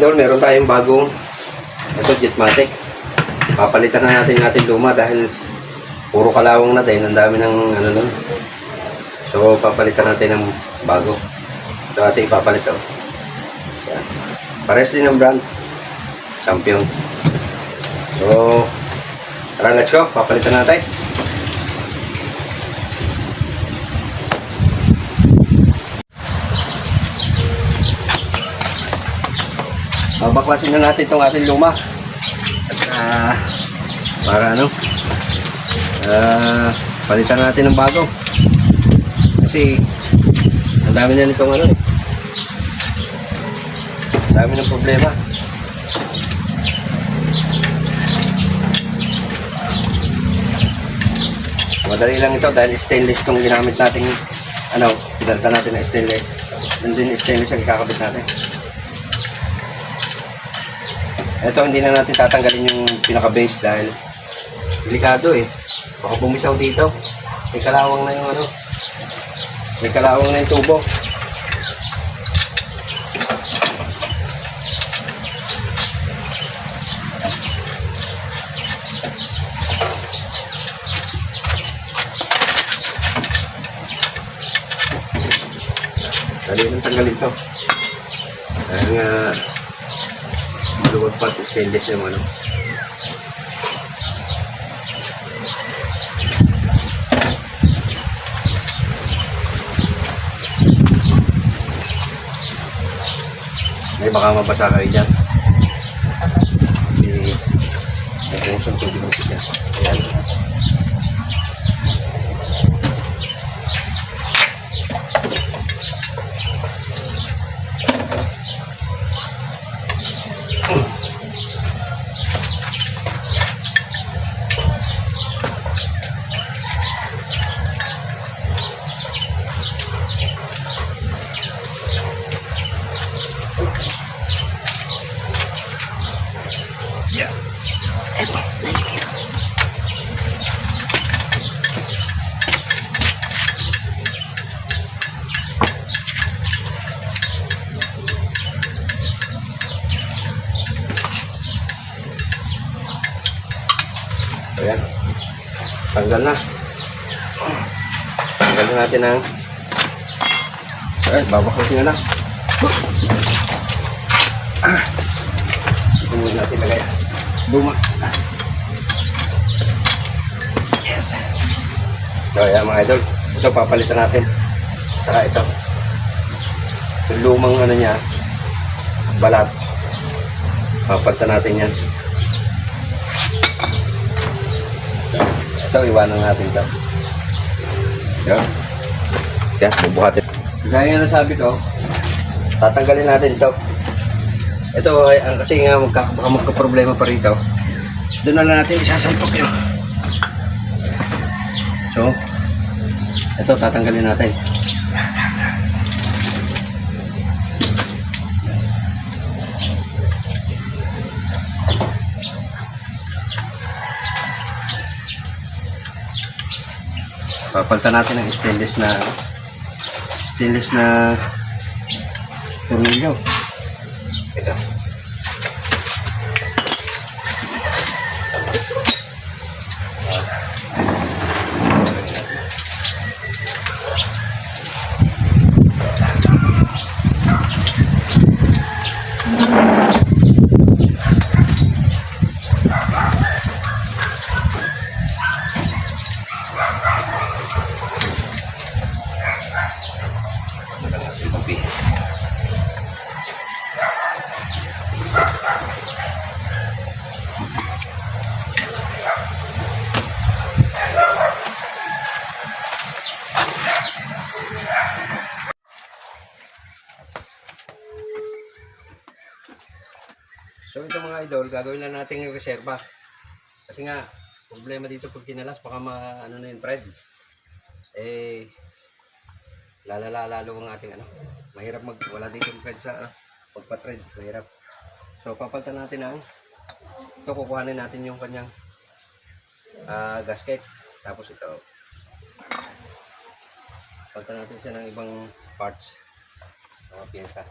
idol, meron tayong bagong ito, Jetmatic. Papalitan na natin natin luma dahil puro kalawang na dahil ang dami ng ano nun. So, papalitan natin ng bago. Ito ating ipapalit oh. Yan. Pares din ng brand. Champion. So, tara let's go. Papalitan natin. Babaklasin na natin itong ating luma. At ah, para ano, ah, palitan natin ng bago. Kasi, ang dami na nitong ano eh. Ang dami ng problema. Madali lang ito dahil stainless itong ginamit natin ano, pinalta natin na stainless. Nandun stainless ang kakabit natin. Ito hindi na natin tatanggalin yung pinaka-base dahil delikado eh. Baka bumitaw dito. May kalawang na yung ano. May kalawang na yung tubo. Dali nang tanggalin to. Dahil nga maluwag pa at stainless yung ano. May baka mabasa kayo dyan. May may pusong tubig ng siya. Ayan. Ayan. Tanggal na. Tanggalin natin ang Ayan, babaklasin na lang. Ah. Muna natin lagay. Luma. Yes. So, ayan mga idol. Ito, papalitan natin. Saka ito. Yung lumang ano niya, balat. Papalitan natin yan. Ito, iwanan natin ito. Yan. Yan, bubuhatin. Gaya na sabi ko, tatanggalin natin ito. Ito, ay, ang- kasi nga magka, baka magka-problema pa rito. Doon na lang natin isasalpok yun. So, ito, tatanggalin natin. Papalitan natin ng stainless na stainless na tornilyo. Ito. Mga idol, gagawin lang natin yung reserva. Kasi nga, problema dito pag kinalas, baka ma, ano na yung thread. Eh, lalala lalo ang ating ano. Mahirap mag, wala dito thread sa uh, pagpa-thread. Mahirap. So papalitan natin ang, ito kukuhanin natin yung kanyang ah, gasket. Tapos ito, palitan natin siya ng ibang parts. Mga pyesa.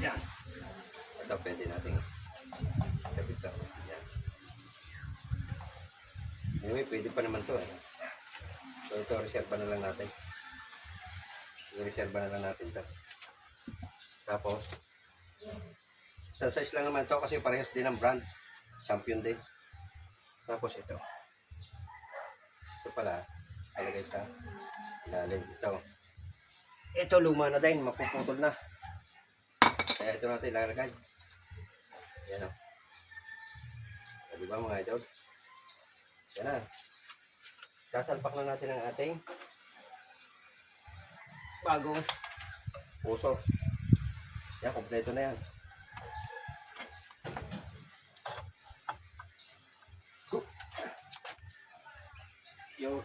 Yan. Ito pwede natin kapit ka. Yan. Anyway, pwede pa naman to eh. So ito, reserva na lang natin. I-reserva na lang natin to. Tapos, sa size lang naman to kasi parehas din ang brands. Champion din. Tapos ito. Ito pala, alagay sa ilalim. Ito. Ito luma na din, mapuputol na. Kaya ito natin ilalagay. Yan o. O, Di ba mga idol? Yan na. Sasalpak na natin ang ating bagong puso. Yan, kompleto na yan. Yo.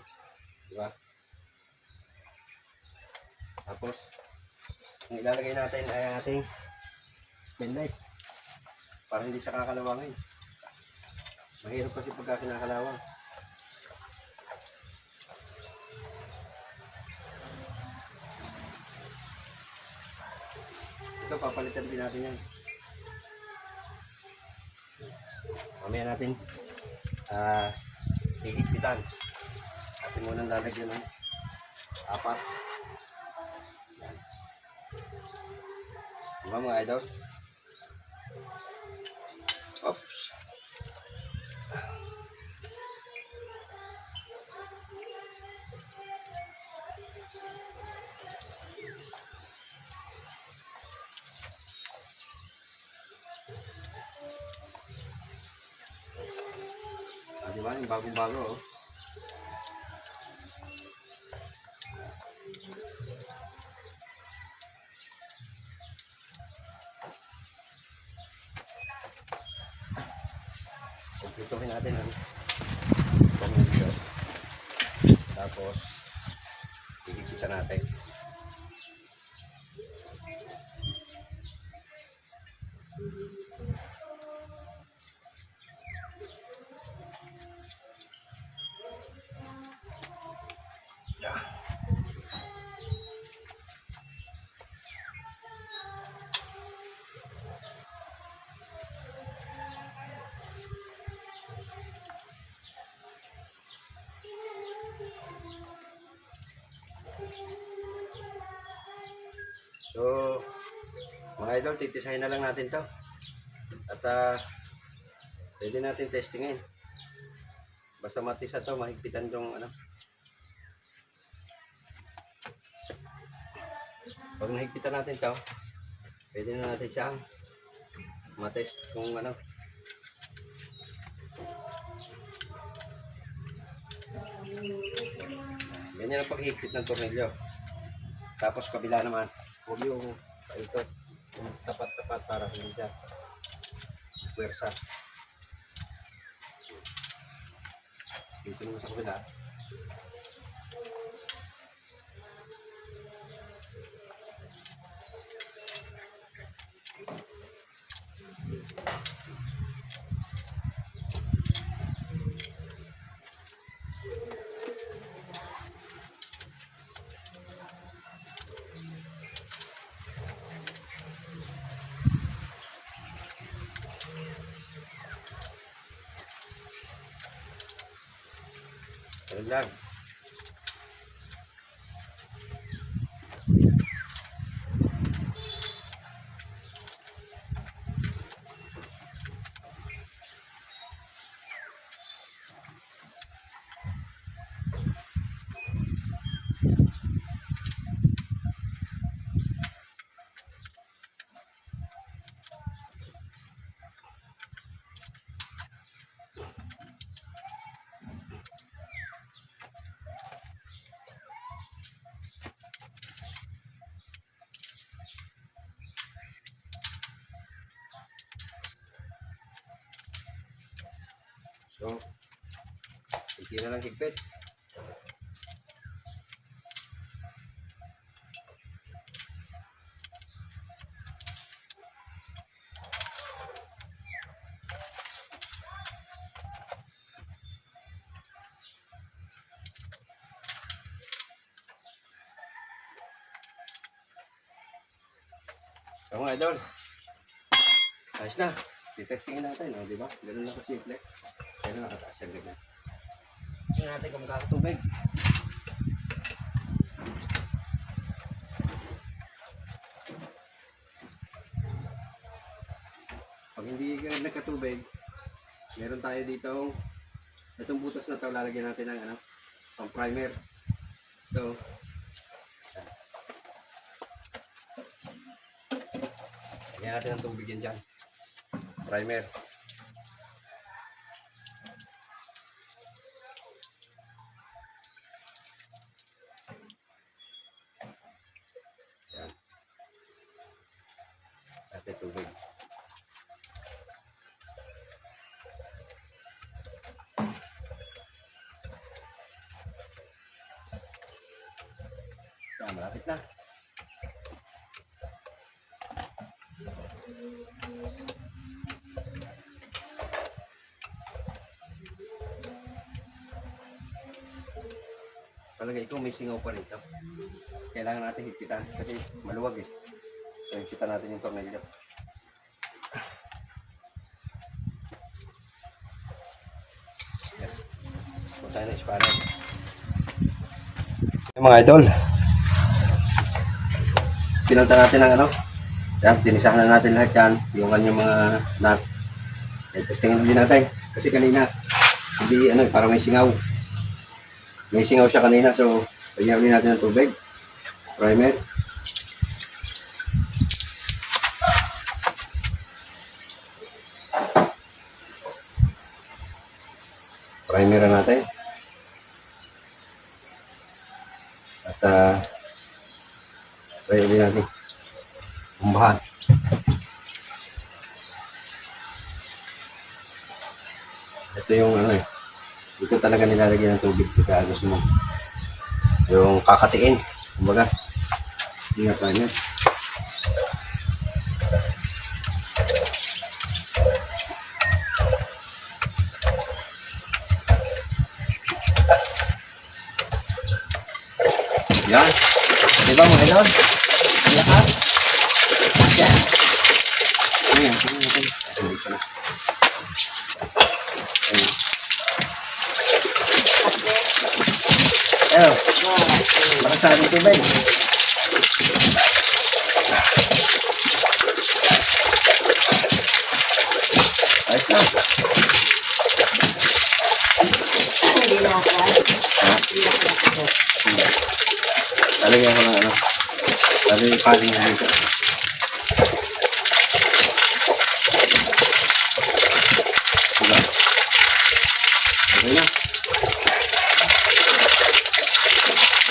Tapos, ang ilalagay natin ay ang ating stainless. Para hindi siya kakalawangin. Mahirap kasi pagka kinakalawang. Ito, papalitan din natin yan. Mamaya natin ah hihigpitan. Atin muna lalagyan ng apat. Yan. Diba mga idol? Yung bagong-bago, oh. Kumpletuhin natin ang pamilya. Tapos, higigisa natin. Yeah. So, mga idol, titisahin na lang natin to. At ah, pwede natin testingin. Basta matisa to, mahigpitan tong ano. Pag nahigpitan natin to, pwede na natin siyang matest kung ano. Ganyan ang paghigpit ng tornilyo. Tapos kabila naman, huwag yung ito, tapat-tapat para hindi siya puwersa. Dito naman sa kabila. Ganun lang. So, hindi na lang higpit. So mga idol, Ayos na. Titestingin natin, oh, di ba? Ganun lang kasimple. Kaya na nakataas yan ganyan. Tingnan natin kung makakatubig. Pag hindi ka nagkatubig, meron tayo dito itong butas na to lalagyan natin ng ano, pang primer. So, lagyan natin ng tubig yan dyan. Primer. Yan. Natin tubig. Yan, malapit na. Palagay ko may singaw pa rito. Kailangan natin higpitan kasi maluwag eh. So higpitan natin yung tornilyo. Punta na isparan. Yung mga idol. Pinunta natin ang ano. Yan, tinisahan na natin lahat yan. Yung kanyang mga nut. Testingin din natin. Kasi kanina, hindi ano, parang may singaw. May singaw siya kanina, so lagyan ulit natin ng tubig. Primer. Primer na natin. At uh, try ulit natin. Umbahan. Ito yung ano eh. Dito talaga nilalagyan ng tubig pagka gusto mo. Yung kakatiin. Kumbaga. Ingat pa niya. Yan. Di ba mga idol? Lahat. Yan. Ayan, tingnan natin. Ayun, dito na. Ayun. Ayun. Para sa ating tubig. Ayos na. Hindi na ako. Hindi na ako. Lalagyan ko ng ano. Lalagyan yung paling na dito.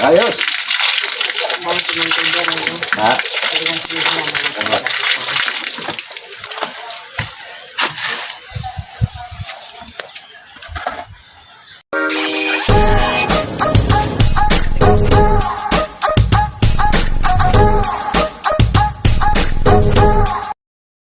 Ayos! Ha?